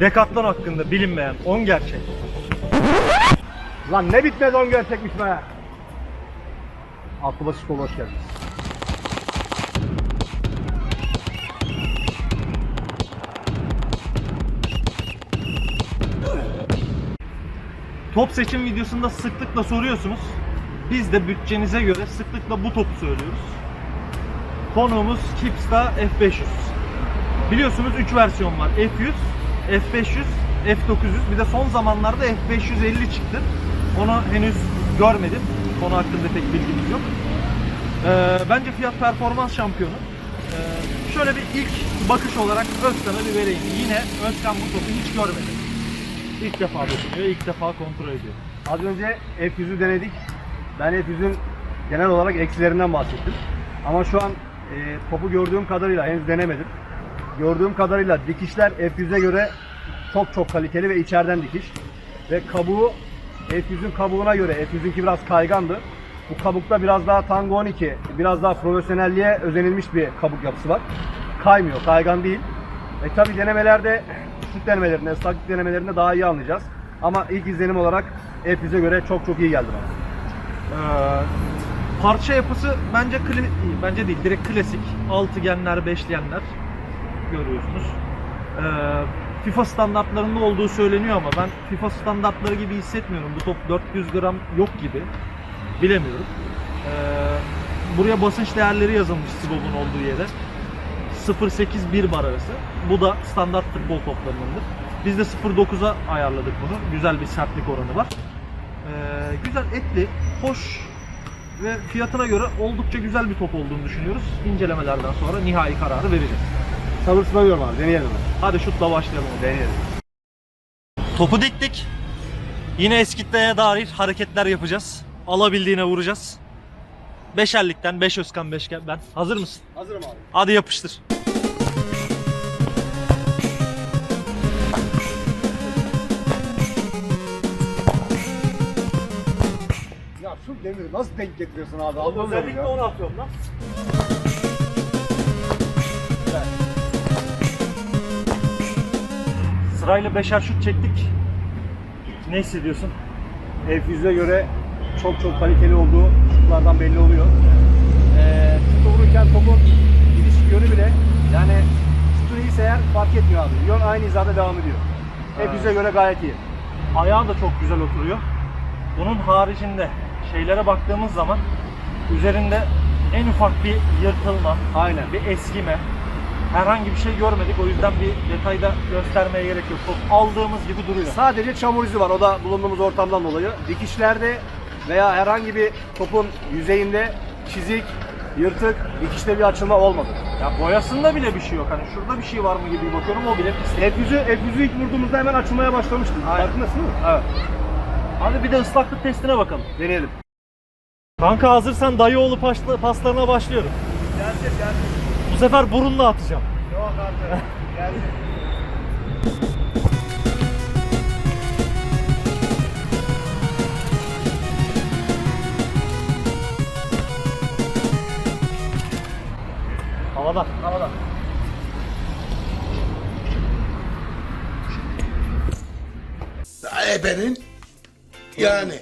Decathlon hakkında bilinmeyen 10 gerçek. Lan ne bitmez on gerçekmiş be. Aklı kolu hoş geldiniz. Top seçim videosunda sıklıkla soruyorsunuz. Biz de bütçenize göre sıklıkla bu topu söylüyoruz. Konuğumuz Kipsta F500. Biliyorsunuz 3 versiyon var. F100, F500, F900. Bir de son zamanlarda F550 çıktı. Onu henüz görmedim. Konu hakkında pek bilgimiz yok. Ee, bence fiyat performans şampiyonu. Ee, şöyle bir ilk bakış olarak Özkan'a bir vereyim. Yine Özkan bu topu hiç görmedi. İlk defa dokunuyor, ilk defa kontrol ediyor. Az önce F100'ü denedik. Ben F100'ün genel olarak eksilerinden bahsettim. Ama şu an e, topu gördüğüm kadarıyla henüz denemedim. Gördüğüm kadarıyla dikişler F100'e göre çok çok kaliteli ve içeriden dikiş. Ve kabuğu F100'ün kabuğuna göre F100'ünki biraz kaygandı. Bu kabukta biraz daha Tango 12, biraz daha profesyonelliğe özenilmiş bir kabuk yapısı var. Kaymıyor, kaygan değil. E tabi denemelerde, küçük denemelerinde, ıslaklık denemelerinde daha iyi anlayacağız. Ama ilk izlenim olarak F100'e göre çok çok iyi geldi bana. Ee, parça yapısı bence kla- bence değil direkt klasik altıgenler beşgenler görüyorsunuz. Ee, FIFA standartlarında olduğu söyleniyor ama ben FIFA standartları gibi hissetmiyorum. Bu top 400 gram yok gibi. Bilemiyorum. Ee, buraya basınç değerleri yazılmış Sibob'un olduğu yere. 0.8-1 bar arası. Bu da standart futbol toplarındandır. Biz de 0.9'a ayarladık bunu. Güzel bir sertlik oranı var. Ee, güzel etli, hoş ve fiyatına göre oldukça güzel bir top olduğunu düşünüyoruz. İncelemelerden sonra nihai kararı vereceğiz. Sabırsızlanıyorum abi, deneyelim. Hadi şutla başlayalım. Deneyelim. Topu diktik. Yine eskitleye dair hareketler yapacağız. Alabildiğine vuracağız. Beşerlikten 5 Özkan 5 ben. Hazır mısın? Hazırım abi. Hadi yapıştır. Ya şu demiri nasıl denk getiriyorsun abi? Oğlum, Anlamıyorum özellikle ya. onu atıyorum lan. Sırayla beşer şut çektik. Ne hissediyorsun? F100'e göre çok çok kaliteli olduğu şutlardan belli oluyor. Ee, şutu vururken topun gidiş yönü bile yani şutu iyiyse eğer fark etmiyor abi. Yön aynı hizada devam ediyor. F100'e göre gayet iyi. Ayağı da çok güzel oturuyor. Bunun haricinde şeylere baktığımız zaman üzerinde en ufak bir yırtılma, Aynen. bir eskime, herhangi bir şey görmedik. O yüzden bir detayda göstermeye gerek yok. Top aldığımız gibi duruyor. Sadece çamur izi var. O da bulunduğumuz ortamdan dolayı. Dikişlerde veya herhangi bir topun yüzeyinde çizik, yırtık, dikişte bir açılma olmadı. Ya boyasında bile bir şey yok. Hani şurada bir şey var mı gibi bakıyorum o bile pis. F100'ü F100'ü ilk vurduğumuzda hemen açılmaya başlamıştı. Aynen. Farkındasın değil mi? Evet. Hadi bir de ıslaklık testine bakalım. Deneyelim. Kanka hazırsan dayıoğlu pasla- paslarına başlıyorum. Gelsin gelsin. Bu sefer burunla atacağım. Yok artık. Gelsin. Havada. Havada. Ebenin yani.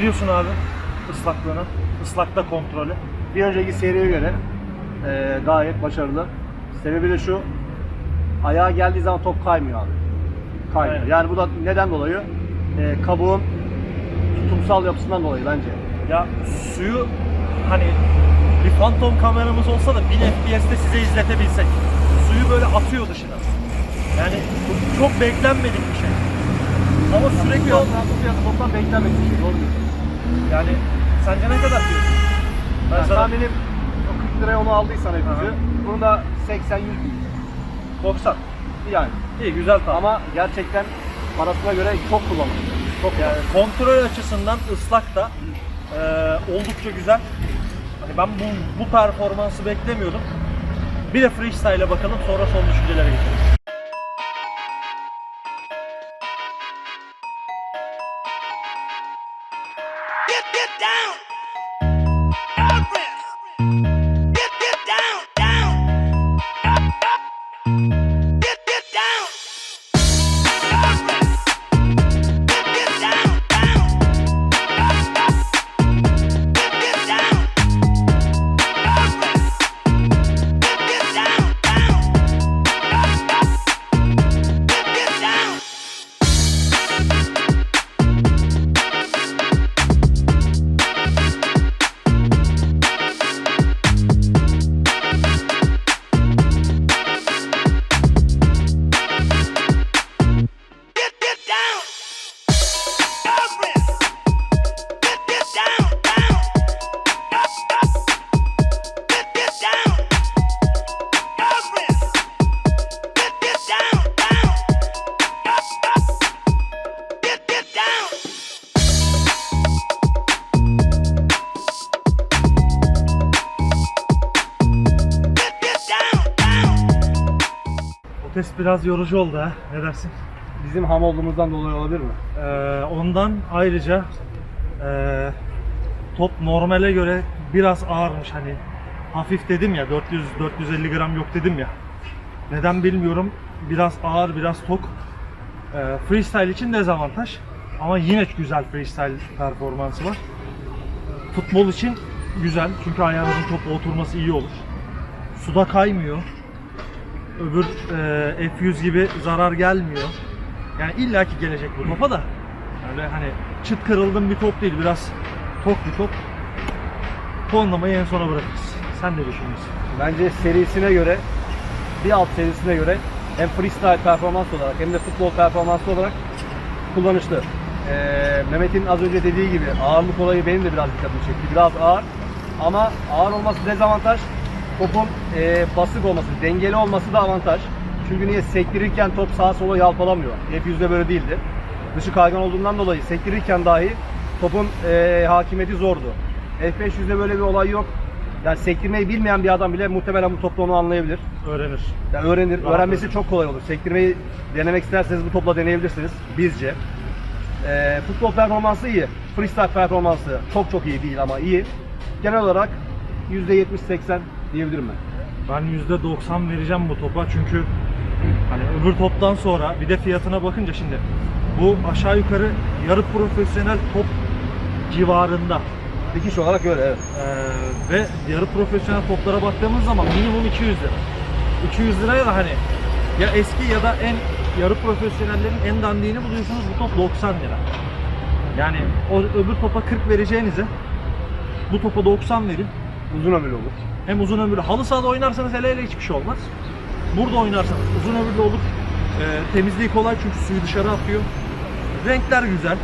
Ne diyorsun abi? Islaklığına, ıslakta kontrolü. Bir önceki seriye göre e, gayet başarılı. Sebebi de şu. Ayağa geldiği zaman top kaymıyor abi. Kaymıyor. Aynen. Yani bu da neden dolayı? E, kabuğun tutumsal yapısından dolayı bence. Ya suyu hani bir fantom kameramız olsa da 1000 FPS'te size izletebilsek. Suyu böyle atıyor dışına. Yani bu çok beklenmedik bir şey. Ama sürekli toplam beklenmedik bir şey. Doğru. Yani sence ne kadar diyorsun? Ben Yani sana tahminim o 40 liraya onu aldıysan. Aha. Bunu da 80-100 değil. 90. Yani. İyi güzel tahmin. Ama gerçekten parasına göre çok kullanılıyor. Çok Yani kontrol açısından ıslak da e, oldukça güzel. Hani ben bu, bu performansı beklemiyordum. Bir de freestyle'e bakalım sonra son düşüncelere geçelim. Test biraz yorucu oldu ha. Ne dersin? Bizim ham olduğumuzdan dolayı olabilir mi? Ee, ondan ayrıca e, top normale göre biraz ağırmış hani hafif dedim ya 400 450 gram yok dedim ya. Neden bilmiyorum. Biraz ağır, biraz tok. Ee, freestyle için dezavantaj. Ama yine güzel freestyle performansı var. Futbol için güzel çünkü ayağınızın topa oturması iyi olur. Suda kaymıyor. Öbür e, F100 gibi zarar gelmiyor. Yani illaki gelecek bu topa da. Öyle hani çıt kırıldım bir top değil. Biraz tok bir top. Puanlamayı en sona bırakırız. Sen ne düşünüyorsun? Bence serisine göre bir alt serisine göre hem freestyle performans olarak hem de futbol performansı olarak kullanışlı. Ee, Mehmet'in az önce dediği gibi ağırlık olayı benim de biraz dikkatimi çekti. Biraz ağır ama ağır olması dezavantaj. Topun e, basık olması, dengeli olması da avantaj. Çünkü niye sektirirken top sağa sola yalpalamıyor. F100'de böyle değildi. Dışı kaygan olduğundan dolayı sektirirken dahi topun e, hakimiyeti zordu. F500'de böyle bir olay yok. Yani sektirmeyi bilmeyen bir adam bile muhtemelen bu topla onu anlayabilir. Öğrenir. Yani öğrenir. Rahat Öğrenmesi öğrenir. çok kolay olur. Sektirmeyi denemek isterseniz bu topla deneyebilirsiniz. Bizce. Ee, futbol performansı iyi. Freestyle performansı çok çok iyi değil ama iyi. Genel olarak %70-80 diyebilirim ben. Ben %90 vereceğim bu topa çünkü hani öbür toptan sonra bir de fiyatına bakınca şimdi bu aşağı yukarı yarı profesyonel top civarında. Dikiş olarak öyle evet. Ee, ve yarı profesyonel toplara baktığımız zaman minimum 200 lira. 200 liraya da hani ya eski ya da en yarı profesyonellerin en dandiğini buluyorsunuz bu top 90 lira. Yani o öbür topa 40 vereceğinize bu topa 90 verin. Uzun ömürlü olur. Hem uzun ömürlü. Halı sahada oynarsanız hele hele hiçbir şey olmaz. Burada oynarsanız uzun ömürlü olur. Ee, temizliği kolay çünkü suyu dışarı atıyor. Renkler güzel.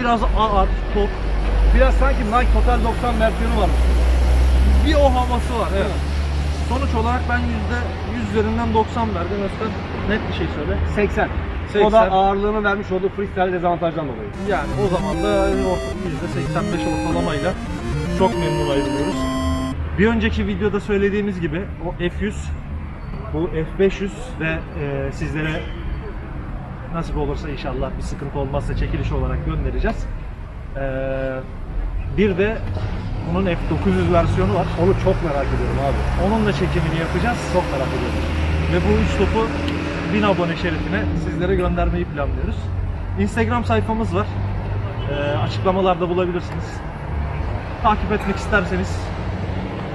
Biraz ağır, tok. Biraz sanki Nike Total 90 versiyonu var. Bir o havası var. Evet. Sonuç olarak ben yüzde 100 üzerinden 90 verdim. Özkan net bir şey söyle. 80. 80. O da ağırlığını vermiş olduğu freestyle dezavantajdan dolayı. Yani o zaman da orta- yüzde 85 ortalamayla çok memnun ayrılıyoruz. Bir önceki videoda söylediğimiz gibi o F100, bu F500 ve e, sizlere nasip olursa inşallah bir sıkıntı olmazsa çekiliş olarak göndereceğiz. E, bir de bunun F900 versiyonu var. Onu çok merak ediyorum abi. Onun da çekimini yapacağız. Çok merak ediyorum. Ve bu üç topu 1000 abone şerefine sizlere göndermeyi planlıyoruz. Instagram sayfamız var. Ee, açıklamalarda bulabilirsiniz. Takip etmek isterseniz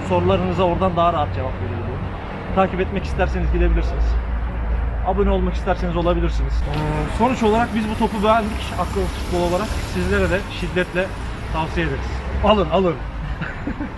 sorularınıza oradan daha rahat cevap veriyorum. Takip etmek isterseniz gidebilirsiniz. Abone olmak isterseniz olabilirsiniz. Ee, sonuç olarak biz bu topu beğendik akıllı futbol olarak. Sizlere de şiddetle tavsiye ederiz. Alın alın.